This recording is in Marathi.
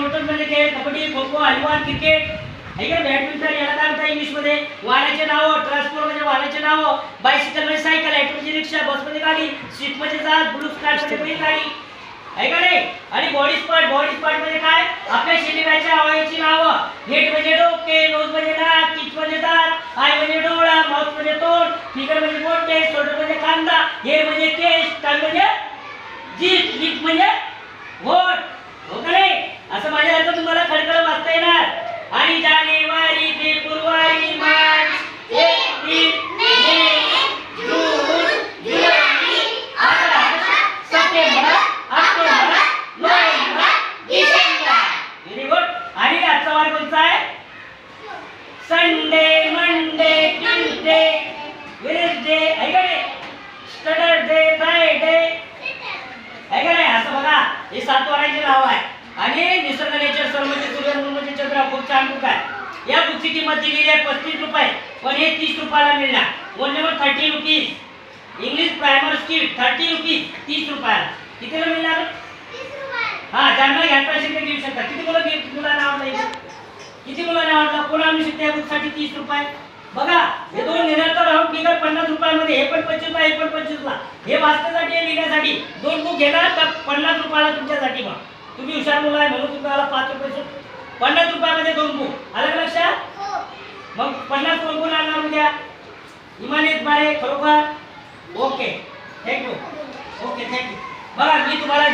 म्हणजे खेळ कबड्डी खो खो हनुमान क्रिकेट. ऐका का बॅडमिंटन याला काय म्हणतात इंग्लिशमध्ये वाहनाचे नाव ट्रान्सपोर्ट म्हणजे वाहनाचे नाव. बायसिकल म्हणजे सायकल ॲटो रिक्षा बसमध्ये गाडी स्विफ्ट म्हणजे जहाज ब्लू स्टार गाडी. बैलगाडी आहे का नाही? आणि बॉडी स्पॉट बॉडी स्पॉट म्हणजे काय? आपल्या शरीराच्या अवयवाची नावं. हेड म्हणजे डोके नोज म्हणजे नाक किच म्हणजे दात आय म्हणजे डोळा माउथ म्हणजे तोंड फिगर म्हणजे बोटे शोल्डर म्हणजे कांदा हे म्हणजे केस टंग म्हणजे वार कोणता आहे संडे मंडे ट्यूजडे वेनेसडे आहे का नाही सॅटरडे फ्रायडे. आहे का नाही असं बघा हे सात वारांचे नाव आहे. आणि निसर्ग नेचर सर म्हणजे सूर्य म्हणजे चंद्र खूप छान बुक आहे. या बुकची किंमत दिलेली आहे पस्तीस रुपये पण हे तीस रुपयाला मिळणार. One number thirty rupees English primer skill thirty rupees तीस रुपयाला. कितीला मिळणार? हा ज्यांना घ्यायचं असेल ते घेऊ शकता. किती मुलं घेऊ मुलांना? किती मुलांना आवडलं? कोण आणू शकते बुकसाठी तीस रुपये. बघा हे दोन घेण्याचं राऊंड फिगर पन्नास रुपयामध्ये हे पण पंचवीस हे पण पंचवीसला हे वाचण्यासाठी हे लिहिण्यासाठी दोन बुक घेणार तर पन्नास रुपयाला तुमच्यासाठी मग? तुम्ही हुशार मुलं आहे म्हणून तुम्हाला पाच रुपये. पन्नास रुपयामध्ये दोन बुक आलं का लक्षात? मग पन्नास कोण कोण आणणार उद्या. इमानित मारे खरोखर? ओके. थँक्यू ओके थँक्यू बघा मी तुम्हाला